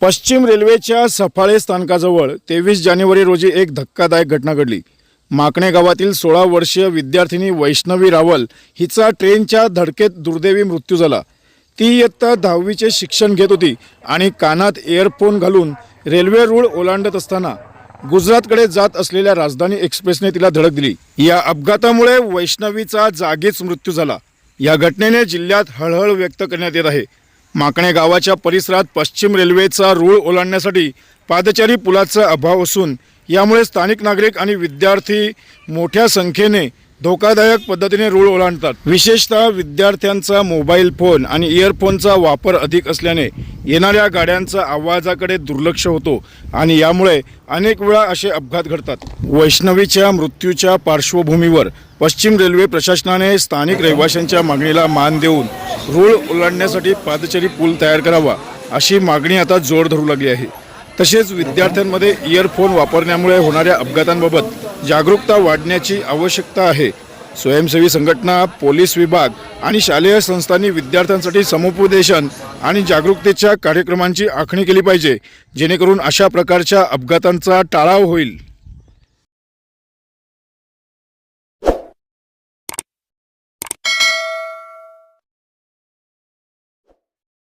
पश्चिम रेल्वेच्या सफाळे स्थानकाजवळ तेवीस जानेवारी रोजी एक धक्कादायक घटना घडली. माकणे गावातील सोळा वर्षीय विद्यार्थिनी वैष्णवी रावल हिचा ट्रेनच्या धडकेत दुर्दैवी मृत्यू झाला. ती इयत्ता दहावीचे शिक्षण घेत होती आणि कानात इयरफोन घालून रेल्वे रूळ ओलांडत असताना गुजरातकडे जात असलेल्या राजधानी एक्सप्रेसने तिला धडक दिली. या अपघातामुळे वैष्णवीचा जागीच मृत्यू झाला. या घटनेने जिल्ह्यात हळहळ व्यक्त करण्यात येत आहे. माकणे गावाच्या परिसरात पश्चिम रेल्वेचा रूळ ओलांडण्यासाठी पादचारी पुलाचा अभाव असून यामुळे स्थानिक नागरिक आणि विद्यार्थी मोठ्या संख्येने धोकादायक पद्धतीने रूळ ओलांडतात. विशेषतः विद्यार्थ्यांचा मोबाईल फोन आणि इयरफोनचा वापर अधिक असल्याने येणाऱ्या गाड्यांचा आवाजाकडे दुर्लक्ष होतो आणि यामुळे अनेक वेळा असे अपघात घडतात. वैष्णवीच्या मृत्यूच्या पार्श्वभूमीवर पश्चिम रेल्वे प्रशासनाने स्थानिक रहिवाशांच्या मागणीला मान देऊन रूळ ओलांडण्यासाठी पादचारी पूल तयार करावा अशी मागणी आता जोर धरू लागली आहे. तसेच विद्यार्थ्यांमध्ये इयरफोन वापरण्यामुळे होणाऱ्या अपघातांबाबत जागरूकता वाढण्याची आवश्यकता आहे. स्वयंसेवी संघटना पोलीस विभाग आणि शालेय संस्थांनी विद्यार्थ्यांसाठी समुपदेशन आणि जागरूकतेच्या कार्यक्रमांची आखणी केली पाहिजे जेणेकरून अशा प्रकारच्या अपघातांचा टाळाव होईल.